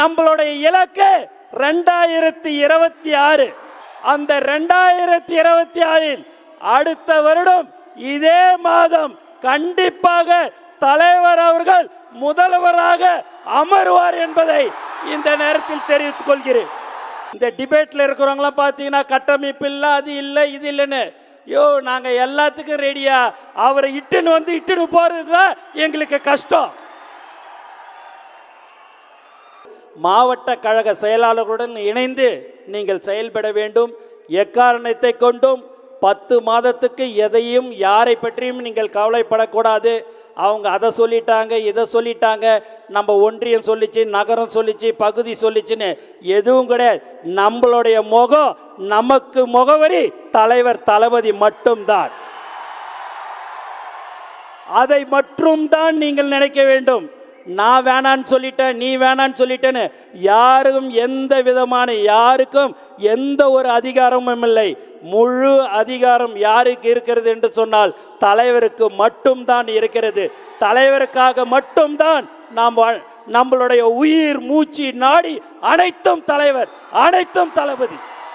நம்மளுடைய இலக்கு ரெண்டாயிரத்தி இருபத்தி ஆறு. அந்த ரெண்டாயிரத்தி இருபத்தி ஆறில் அடுத்த வருடம் இதே மாதம் கண்டிப்பாக தலைவர் அவர்கள் முதல்வராக அமருவார் என்பதை இந்த நேரத்தில் தெரிவித்துக் கொள்கிறேன். இந்த டிபேட்ல இருக்கிறவங்களாம் பார்த்தீங்கன்னா கட்டமைப்பு இல்லை அது இல்லை இது இல்லைன்னு. யோ நாங்கள் எல்லாத்துக்கும் ரெடியா அவரை இட்டுன்னு வந்து இட்டுன்னு போகிறது தான் எங்களுக்கு கஷ்டம். மாவட்ட கழக செயலாளர்களுடன் இணைந்து நீங்கள் செயல்பட வேண்டும். எக்காரணத்தை கொண்டும் பத்து மாதத்துக்கு எதையும் யாரை பற்றியும் நீங்கள் கவலைப்படக்கூடாது. அவங்க அதை சொல்லிட்டாங்க இதை சொல்லிட்டாங்க. நம்ம ஒன்றியம் சொல்லிச்சு நகரம் சொல்லிச்சு பகுதி சொல்லிச்சுன்னு எதுவும் கிடையாது. நம்மளுடைய முகம் நமக்கு முகவரி தலைவர் தளபதி மட்டும்தான். அதை மட்டும்தான் நீங்கள் நினைக்க வேண்டும். நான் வேணான்னு சொல்லிட்டேன் நீ வேணான்னு சொல்லிட்டேன்னு யாருக்கும் எந்த விதமான யாருக்கும் எந்த ஒரு அதிகாரமும் இல்லை. முழு அதிகாரம் யாருக்கு இருக்கிறது என்று சொன்னால் தலைவருக்கு மட்டும்தான் இருக்கிறது. தலைவருக்காக மட்டும்தான் நாம் நம்மளுடைய உயிர் மூச்சு நாடி அனைத்தும் தலைவர் அனைத்தும் தளபதி.